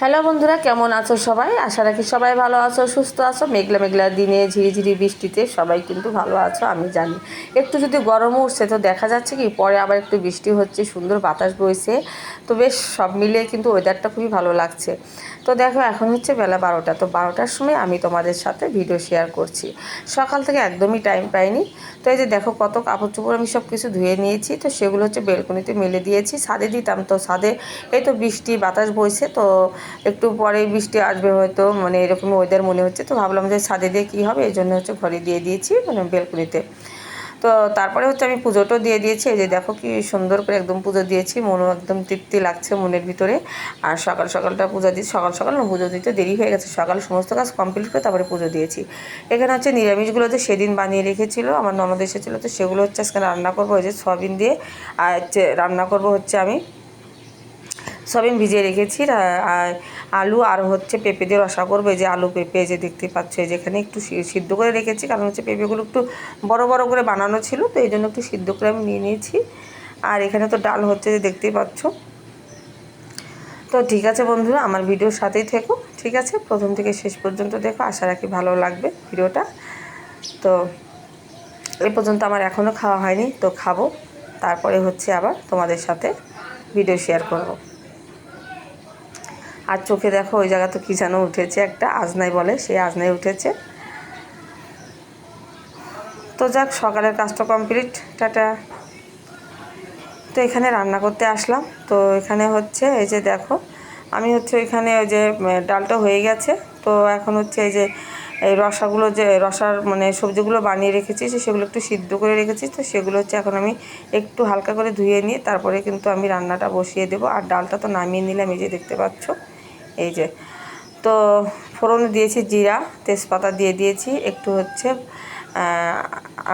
Hello বন্ধুরা, কেমন আছো সবাই? আশা রাখি সবাই ভালো আছো, সুস্থ আছো। মেঘলা মেঘলা দিনে, ঝিরিঝিরি বৃষ্টিতে সবাই কিন্তু ভালো আছো, আমি জানি। একটু যদি গরম উঠছে তো দেখা যাচ্ছে কি, পরে আবার একটু বৃষ্টি হচ্ছে, সুন্দর বাতাস বইছে। তো বেশ, সব মিলিয়ে কিন্তু ওয়েদারটা খুবই ভালো লাগছে। তো দেখো, এখন হচ্ছে বেলা বারোটা। তো বারোটার সময় আমি তোমাদের সাথে ভিডিও শেয়ার করছি। সকাল থেকে একদমই টাইম পাইনি। তো এই যে দেখো, কত কাপড় চোপড় আমি সব কিছু ধুয়ে নিয়েছি। তো সেগুলো হচ্ছে বেলকনিতে মেলে দিয়েছি। ছাদে দিতাম তো ছাদে, এই তো বৃষ্টি, বাতাস বইছে। তো একটু পরে বৃষ্টি আসবে হয়তো মানে এরকম ওয়েদার মনে হচ্ছে। তো ভাবলাম যে ছাদে দিয়ে কী হবে? এই জন্য হচ্ছে ঘরে দিয়ে দিয়েছি মানে বেলকুনিতে। তো তারপরে হচ্ছে আমি পুজোটাও দিয়ে দিয়েছি। যে দেখো কি সুন্দর করে একদম পুজো দিয়েছি। মনও একদম তৃপ্তি লাগছে মনের ভিতরে। আর সকাল সকালটা পুজো দিয়েছি সকাল সকাল পুজো দিতে দেরি হয়ে গেছে। সকাল সমস্ত কাজ কমপ্লিট করে তারপরে পুজো দিয়েছি। এখানে হচ্ছে নিরামিষগুলো যে সেদিন বানিয়ে রেখেছিল, আমার ননদ এসেছিল, তো সেগুলো হচ্ছে আজকে রান্না করব। ওই যে দিয়ে, আর হচ্ছে রান্না করব হচ্ছে আমি সয়াবিন ভিজিয়ে রেখেছি। আলু আর হচ্ছে পেঁপে দিয়ে রসা করব যে আলু পেঁপে যে দেখতে পাচ্ছ যেখানে একটু সিদ্ধ করে রেখেছি, কারণ হচ্ছে পেঁপেগুলো একটু বড় বড় করে বানানো ছিল, তো এই জন্য একটু সিদ্ধ করে আমি নিয়ে নিয়েছি। আর এখানে তো ডাল হচ্ছে যে দেখতেই পাচ্ছ। তো ঠিক আছে বন্ধুরা, আমার ভিডিওর সাথেই থেকো, ঠিক আছে? প্রথম থেকে শেষ পর্যন্ত দেখো, আশা রাখি ভালো লাগবে ভিডিওটা। তো এ পর্যন্ত আমার এখনও খাওয়া হয়নি, তো খাব। তারপরে হচ্ছে আবার তোমাদের সাথে ভিডিও শেয়ার করব। আর চোখে দেখো ওই জায়গা তো কী যেন উঠেছে, একটা আজনাই বলে, সেই আজনাই উঠেছে। তো যাক, সকালের কাজটা কমপ্লিট টাটা। তো এখানে রান্না করতে আসলাম। তো এখানে হচ্ছে এই যে দেখো, আমি হচ্ছে ওইখানে ওই যে ডালটা হয়ে গেছে। তো এখন হচ্ছে এই যে, এই রসাগুলো যে, রসার মানে সবজিগুলো বানিয়ে রেখেছি সেগুলো একটু সিদ্ধ করে রেখেছি। তো সেগুলো হচ্ছে এখন আমি একটু হালকা করে ধুয়ে নিয়ে, তারপরে কিন্তু আমি রান্নাটা বসিয়ে দেবো। আর ডালটা তো নামিয়ে নিলাম, এই যে দেখতে পাচ্ছ। এই যে, তো ফোড়নে দিয়েছি জিরা, তেজপাতা দিয়ে দিয়েছি, একটু হচ্ছে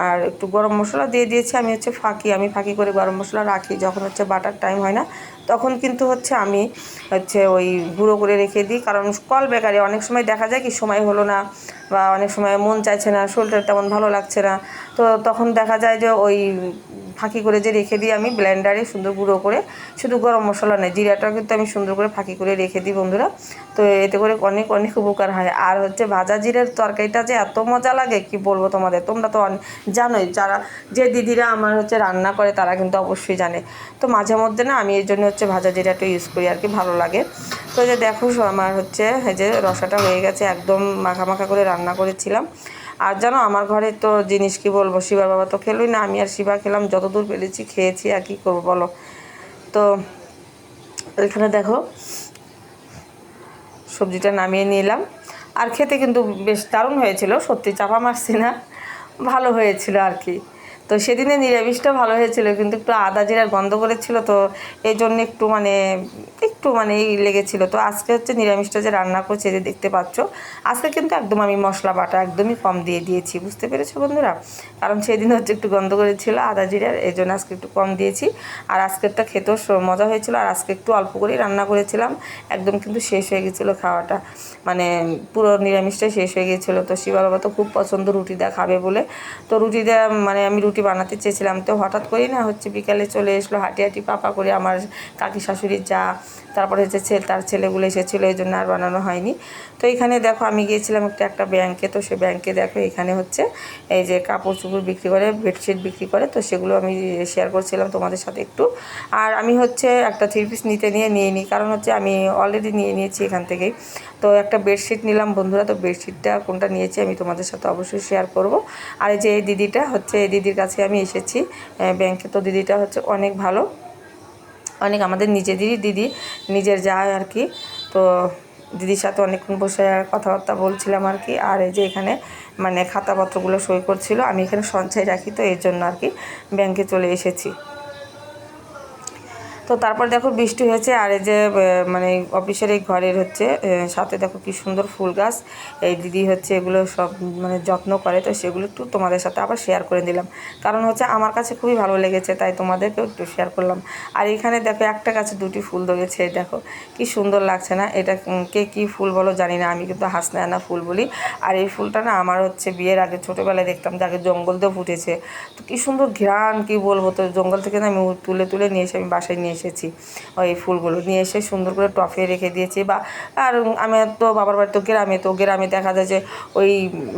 আর একটু গরম মশলা দিয়ে দিয়েছি, আমি হচ্ছে ফাঁকি, আমি ফাঁকি করে গরম মশলা রাখি, যখন হচ্ছে বাটার টাইম হয় না, তখন কিন্তু হচ্ছে আমি হচ্ছে ওই গুঁড়ো করে রেখে দিই, কারণ কল বেকারে, অনেক সময় দেখা যায় কি সময় হলো না, বা অনেক সময় মন চাইছে না, শরীরটা তেমন ভালো লাগছে না, তো তখন দেখা যায় যে ওই ফাঁকি করে যে রেখে দিই আমি ব্লেন্ডারে সুন্দর গুঁড়ো করে। শুধু গরম মশলা নেই জিরাটাও কিন্তু আমি সুন্দর করে ফাঁকি করে রেখে দিই বন্ধুরা। তো এতে করে অনেক অনেক উপকার হয়। আর হচ্ছে ভাজা জিরের তরকারিটা যে এত মজা লাগে, কি বলব তোমাদের? তোমরা তো জানোই, যারা যে দিদিরা আমার হচ্ছে রান্না করে, তারা কিন্তু অবশ্যই জানে। তো মাঝে মধ্যে না, আমি এই জন্য হচ্ছে ভাজা জিরাটা ইউজ করি আর কি, ভালো লাগে। তো যে দেখো, আমার হচ্ছে যে রসাটা হয়ে গেছে, একদম মাখা মাখা করে রান্না করেছিলাম। আর জানো, আমার ঘরে তো জিনিস কি বলব, শিবার বাবা তো খেলোই না, আমি আর শিবা খেলাম, যতদূর পেরেছি খেয়েছি, আর কি করব বলো। তো এখানে দেখো, সবজিটা নামিয়ে নিলাম। আর খেতে কিন্তু বেশ দারুণ হয়েছিল, সত্যি চাপা মারছি না, ভালো হয়েছিল আর কি। তো সেদিনে নিরামিষটা ভালো হয়েছিল, কিন্তু একটু আদা জিরার গন্ধ করেছিল তো এই জন্য একটু মানে একটু মানে লেগেছিল। তো আজকে হচ্ছে নিরামিষটা যে রান্না করছে যে দেখতে পাচ্ছ, আজকে কিন্তু একদম আমি মশলা বাটা একদমই কম দিয়ে দিয়েছি, বুঝতে পেরেছ বন্ধুরা? কারণ সেদিন হচ্ছে একটু গন্ধ করেছিল আদা জিরার এই জন্য আজকে একটু কম দিয়েছি। আর আজকেরটা খেতেও মজা হয়েছিল, আর আজকে একটু অল্প করেই রান্না করেছিলাম, একদম কিন্তু শেষ হয়ে গেছিল খাওয়াটা। মানে পুরো নিরামিষটাই শেষ হয়ে গেছিল, তো শিবা বাবা তো খুব পছন্দ রুটি দেওয়া খাবে বলে। তো রুটি দেওয়া মানে আমি রুটি বানাতে চেয়েছিলাম। তো হঠাৎ করেই না হচ্ছে বিকালে চলে এসলো হাঁটি হাঁটি পাপা করে আমার কাকি শাশুড়ির যা, তারপরে হচ্ছে ছেলে তার ছেলেগুলো এসেছিল, এই জন্য আর বানানো হয়নি। তো এখানে দেখো আমি গিয়েছিলাম একটা একটা ব্যাংকে, তো সে ব্যাংকে দেখো এখানে হচ্ছে এই যে কাপড় চোপড় বিক্রি করে, বেডশিট বিক্রি করে, তো সেগুলো আমি শেয়ার করছিলাম তোমাদের সাথে একটু। আর আমি হচ্ছে একটা থ্রি পিস নিতে নিয়ে নিয়ে নিই কারণ হচ্ছে আমি অলরেডি নিয়ে নিয়েছি এখান থেকেই। তো একটা বেডশিট নিলাম বন্ধুরা, তো বেডশিটটা কোনটা নিয়েছি আমি তোমাদের সাথে অবশ্যই শেয়ার করব। আর এই যে এই দিদিটা হচ্ছে, এই দিদির কাছে আমি এসেছি ব্যাংকে তো দিদিটা হচ্ছে অনেক ভালো, অনেক আমাদের নিজেদেরই দিদি, নিজের যায় আর কি। তো দিদির সাথে অনেকক্ষণ বসে কথাবার্তা বলছিলাম আর কি। আর এই যে এখানে মানে খাতাপত্রগুলো সই করছিল, আমি এখানে সঞ্চয় রাখি তো, এর জন্য আর কি ব্যাংকে চলে এসেছি। তো তারপর দেখো বৃষ্টি হয়েছে, আর এই যে মানে অফিসের এই ঘরের হচ্ছে সাথে দেখো কি সুন্দর ফুল গাছ। এই দিদি হচ্ছে এগুলো সব মানে যত্ন করে, তো সেগুলো একটু তোমাদের সাথে আবার শেয়ার করে দিলাম। কারণ হচ্ছে আমার কাছে খুবই ভালো লেগেছে, তাই তোমাদেরকেও একটু শেয়ার করলাম। আর এখানে দেখো একটা গাছে দুটি ফুল ধরেছে দেখো, কি সুন্দর লাগছে না? এটা কে কী ফুল বলো জানি না, আমি কিন্তু হাসনায়না ফুল বলি। আর এই ফুলটা না আমার হচ্ছে বিয়ের আগে ছোটোবেলায় দেখতাম যে আগে জঙ্গল দিয়ে ফুটেছে। তো কী সুন্দর ঘ্রাণ, কী বলব? তো জঙ্গল থেকে না আমি তুলে তুলে নিয়ে এসে আমি বাসায় নিয়ে এসেছি। ওই ফুলগুলো নিয়ে এসে সুন্দর করে টফে রেখে দিয়েছি বা আর আমি তো বাবার বাড়ি তো গ্রামে তো গ্রামে দেখা যায় যে ওই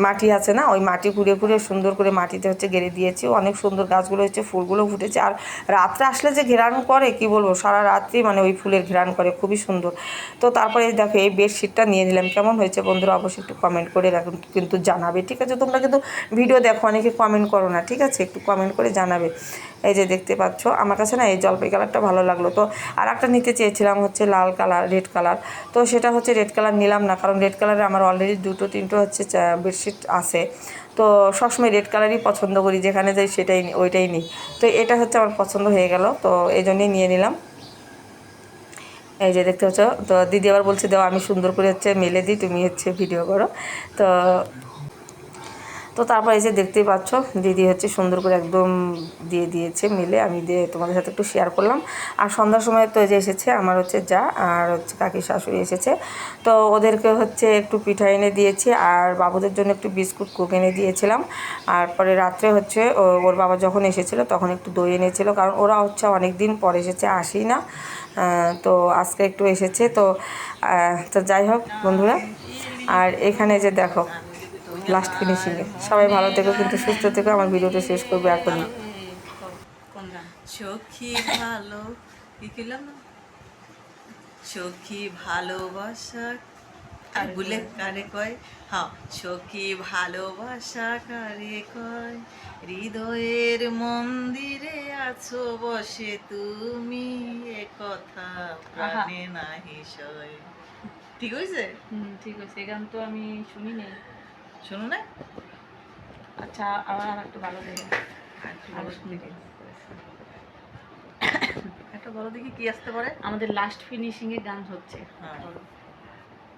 মাটি আছে না, ওই মাটি কুড়ে কুড়ে সুন্দর করে মাটিতে হচ্ছে গেড়ে দিয়েছি। অনেক সুন্দর গাছগুলো হচ্ছে, ফুলগুলো ফুটেছে। আর রাত্রে আসলে যে ঘেরান করে, কি বলব, সারা রাত্রি মানে ওই ফুলের ঘেরান করে, খুবই সুন্দর। তো তারপরে দেখো এই বেডশিটটা নিয়ে নিলাম। কেমন হয়েছে বন্ধুরা, অবশ্যই একটু কমেন্ট করে রাখুন, কিন্তু জানাবে। ঠিক আছে, তোমরা কিন্তু ভিডিও দেখো, অনেকে কমেন্ট করো না। ঠিক আছে, একটু কমেন্ট করে জানাবে। এই যে দেখতে পাচ্ছ, আমার কাছে না এই জলপাই কালারটা ভালো লাগল। তো আর একটা নিতে চেয়েছিলাম হচ্ছে লাল কালার, রেড কালার। তো সেটা হচ্ছে রেড কালার নিলাম না, কারণ রেড কালারে আমার অলরেডি দুটো, তিনটো হচ্ছে বেডশিট আছে। তো সবসময় রেড কালারই পছন্দ করি, যেখানে যাই সেটাই ওইটাই নিই। তো এটা হচ্ছে আমার পছন্দ হয়ে গেল, তো এই জন্যই নিয়ে নিলাম। এই যে দেখতে পাচ্ছ, তো দিদি আবার বলছে, দাও, আমি সুন্দর করে হচ্ছে মেলে দিই, তুমি হচ্ছে ভিডিও করো। তো তো তারপর এই যে দেখতেই পাচ্ছ, দিদি হচ্ছে সুন্দর করে একদম দিয়ে দিয়েছে মিলে। আমি দিয়ে তোমাদের সাথে একটু শেয়ার করলাম। আর সন্ধ্যার সময় তো যে এসেছে আমার হচ্ছে যা, আর হচ্ছে কাকি শাশুড়ি এসেছে। তো ওদেরকে হচ্ছে একটু পিঠা এনে দিয়েছি, আর বাবুদের জন্য একটু বিস্কুট, কুক এনে দিয়েছিলাম। আর পরে রাত্রে হচ্ছে ওর বাবা যখন এসেছিল তখন একটু দই এনেছিল, কারণ ওরা হচ্ছে অনেক দিন পর এসেছে আসি না। তো আজকে একটু এসেছে, তো তো যাই হোক বন্ধুরা। আর এখানে যে দেখো লাস্ট ফিনিশিংয়ে সবাই ভালো থেকো কিন্তু সুস্থ থেকো আমার ভিডিওটা শেষ করবে এখনই। সখী ভালো কি করলাম না? সখী ভালোবাসা আর বলে কারে কয়? হ্যাঁ সখী ভালোবাসা কারে কয়? হৃদয়ের মন্দিরে আছো বসে তুমি এ কথা প্রাণে নাহি সয়। ঠিক হয়েছে ঠিক আছে এই গান তো আমি শুনি নাই। শোনো না আচ্ছা আবার আর একটু ভালো দেখে দেখি। একটা বলো দেখি কি আসতে পারে। আমাদের লাস্ট ফিনিশিং এ গান হচ্ছে। হ্যাঁ।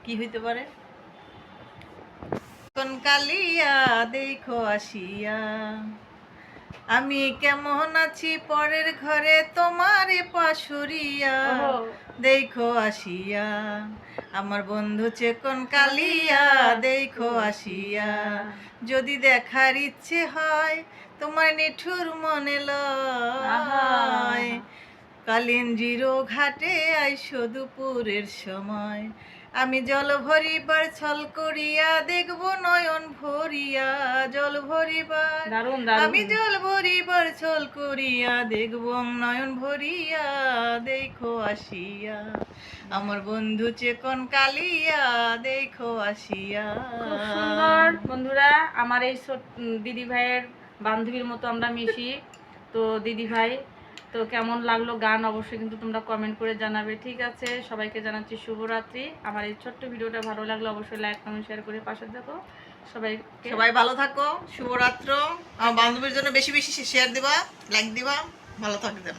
কি হইতে পারে? কনকালিয়া দেখো আসিয়া। আমি কেমন আছি পরের ঘরে তোমারে পাশুরিয়া? দেখো আসিয়া আমার বন্ধু চেকন কালিয়া দেখো আসিয়া। যদি দেখার ইচ্ছে হয় তোমার নিঠুর মনে লয়। কালিন জিরো ঘাটে আইসো দুপুরের সময়। আমি জল ভরিবার ছল করিয়া দেখব নয়ন ভরিয়া জল ভরিবার। আমি জল ভরিবার ছল করিয়া দেখব নয়ন ভরিয়া দেখো আসিয়া। আমার বন্ধু চেকন কালিয়া দেখো আসিয়া। সুন্দর। বন্ধুরা আমার এই দিদি ভাইয়ের বান্ধবীর মতো আমরা মিশি। তো দিদি ভাই তো কেমন লাগল গান অবশ্যই কিন্তু তোমরা কমেন্ট করে জানাবে, ঠিক আছে? সবাইকে জানাচ্ছি শুভরাত্রি। আমার এই ছোট্ট ভিডিওটা ভালো লাগল অবশ্যই লাইক কমেন্ট শেয়ার করে পাশে থাকো। সবাই সবাই ভালো থাকো, শুভরাত্র। আমার বান্ধবীর জন্য বেশি বেশি শেয়ার দিবা লাইক দিবা, ভালো থাকতে